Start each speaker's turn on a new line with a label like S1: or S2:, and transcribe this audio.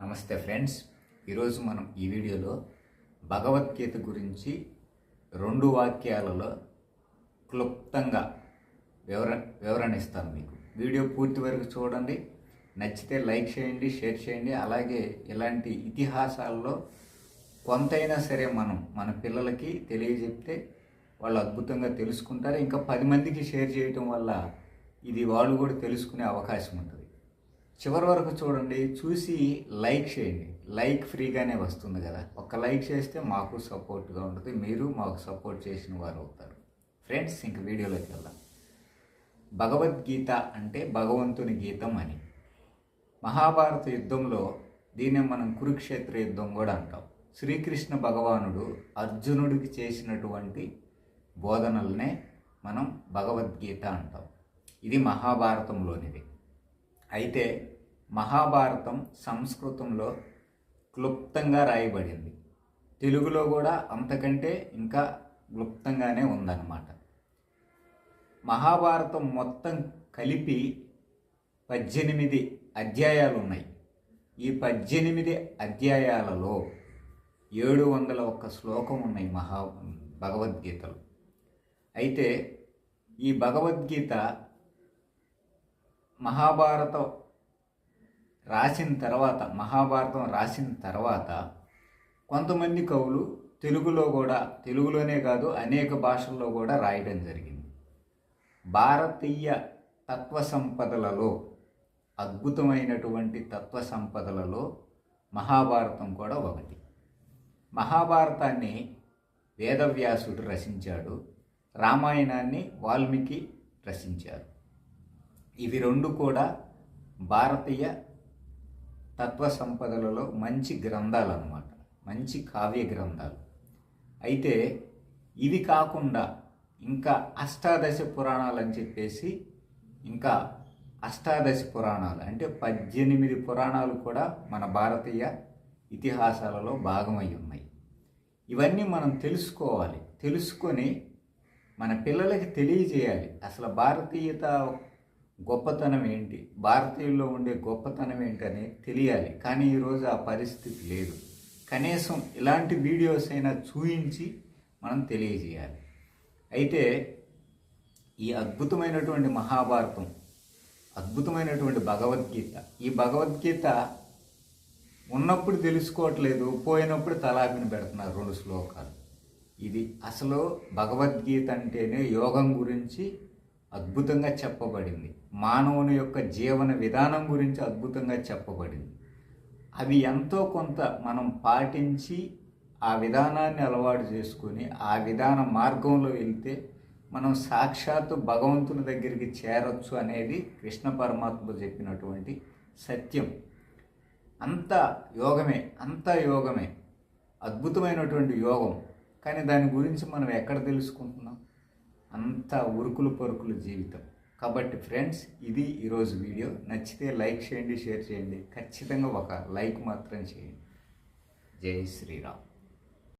S1: నమస్తే ఫ్రెండ్స్. ఈరోజు మనం ఈ వీడియోలో భగవద్గీత గురించి రెండు వాక్యాలలో క్లుప్తంగా వివర వివరణ ఇస్తాను మీకు. వీడియో పూర్తి వరకు చూడండి. నచ్చితే లైక్ చేయండి షేర్ చేయండి. అలాగే ఇలాంటి ఇతిహాసాల్లో కొంతైనా సరే మనం మన పిల్లలకి తెలియజెప్తే వాళ్ళు అద్భుతంగా తెలుసుకుంటారు. ఇంకా పది మందికి షేర్ చేయటం వల్ల ఇది వాళ్ళు కూడా తెలుసుకునే అవకాశం ఉంటుంది. చివరి వరకు చూడండి చూసి లైక్ చేయండి. లైక్ ఫ్రీగానే వస్తుంది కదా. ఒక లైక్ చేస్తే మాకు సపోర్ట్గా ఉంటుంది. మీరు మాకు సపోర్ట్ చేసిన వారు అవుతారు. ఫ్రెండ్స్ ఇంక వీడియోలోకి వెళ్దాం. భగవద్గీత అంటే భగవంతుని గీతం అని. మహాభారత యుద్ధంలో దీన్ని మనం కురుక్షేత్ర యుద్ధం కూడా అంటాం. శ్రీకృష్ణ భగవానుడు అర్జునుడికి చేసినటువంటి బోధనలనే మనం భగవద్గీత అంటాం. ఇది మహాభారతంలోనిది. అయితే మహాభారతం సంస్కృతంలో క్లుప్తంగా రాయబడింది. తెలుగులో కూడా అంతకంటే ఇంకా క్లుప్తంగానే ఉందన్నమాట. మహాభారతం మొత్తం కలిపి పద్దెనిమిది అధ్యాయాలు ఉన్నాయి ఈ పద్దెనిమిది అధ్యాయాలలో ఏడు వందల ఒక్క శ్లోకం ఉన్నాయి మహా భగవద్గీతలు. అయితే ఈ భగవద్గీత మహాభారతం రాసిన తర్వాత మహాభారతం రాసిన తర్వాత కొంతమంది కవులు తెలుగులో కూడా తెలుగులోనే కాదు అనేక భాషల్లో కూడా రాయడం జరిగింది. భారతీయ తత్వ సంపదలలో అద్భుతమైనటువంటి తత్వ సంపదలలో మహాభారతం కూడా ఒకటి. మహాభారతాన్ని వేదవ్యాసుడు రచించాడు రామాయణాన్ని వాల్మీకి రచించారు. ఇవి రెండు కూడా భారతీయ తత్వ సంపదలలో మంచి గ్రంథాలు అన్నమాట మంచి కావ్య గ్రంథాలు. అయితే ఇవి కాకుండా ఇంకా అష్టాదశ పురాణాలు అని చెప్పేసి ఇంకా అష్టాదశ పురాణాలు అంటే పద్దెనిమిది పురాణాలు కూడా మన భారతీయ ఇతిహాసాలలో భాగమై ఉన్నాయి. ఇవన్నీ మనం తెలుసుకోవాలి. తెలుసుకొని మన పిల్లలకి తెలియజేయాలి. అసలు భారతీయత గొప్పతనం ఏంటి? భారతీయుల్లో ఉండే గొప్పతనం ఏంటని తెలియాలి. కానీ ఈరోజు ఆ పరిస్థితి లేదు. కనీసం ఇలాంటి వీడియోస్ అయినా చూయించి మనం తెలియజేయాలి. అయితే ఈ అద్భుతమైనటువంటి మహాభారతం అద్భుతమైనటువంటి భగవద్గీత ఈ భగవద్గీత ఉన్నప్పుడు తెలుసుకోవట్లేదు పోయినప్పుడు తలాపిని పెడుతున్నారు రెండు శ్లోకాలు. ఇది అసలు భగవద్గీత అంటేనే యోగం గురించి అద్భుతంగా చెప్పబడింది. మానవుని యొక్క జీవన విధానం గురించి అద్భుతంగా చెప్పబడింది. అవి ఎంతో కొంత మనం పాటించి ఆ విధానాన్ని అలవాటు చేసుకొని ఆ విధాన మార్గంలో వెళ్తే మనం సాక్షాత్తు భగవంతుని దగ్గరికి చేరొచ్చు అనేది కృష్ణ పరమాత్మ చెప్పినటువంటి సత్యం. అంత యోగమే అంత యోగమే. అద్భుతమైనటువంటి యోగం. కానీ దాని గురించి మనం ఎక్కడ తెలుసుకుంటున్నాం? అంత ఉరుకులు పరుకులు జీవితం. కాబట్టి ఫ్రెండ్స్ ఇది ఈరోజు వీడియో. నచ్చితే లైక్ చేయండి షేర్ చేయండి. ఖచ్చితంగా ఒక లైక్ మాత్రం చేయండి. జై శ్రీరామ్.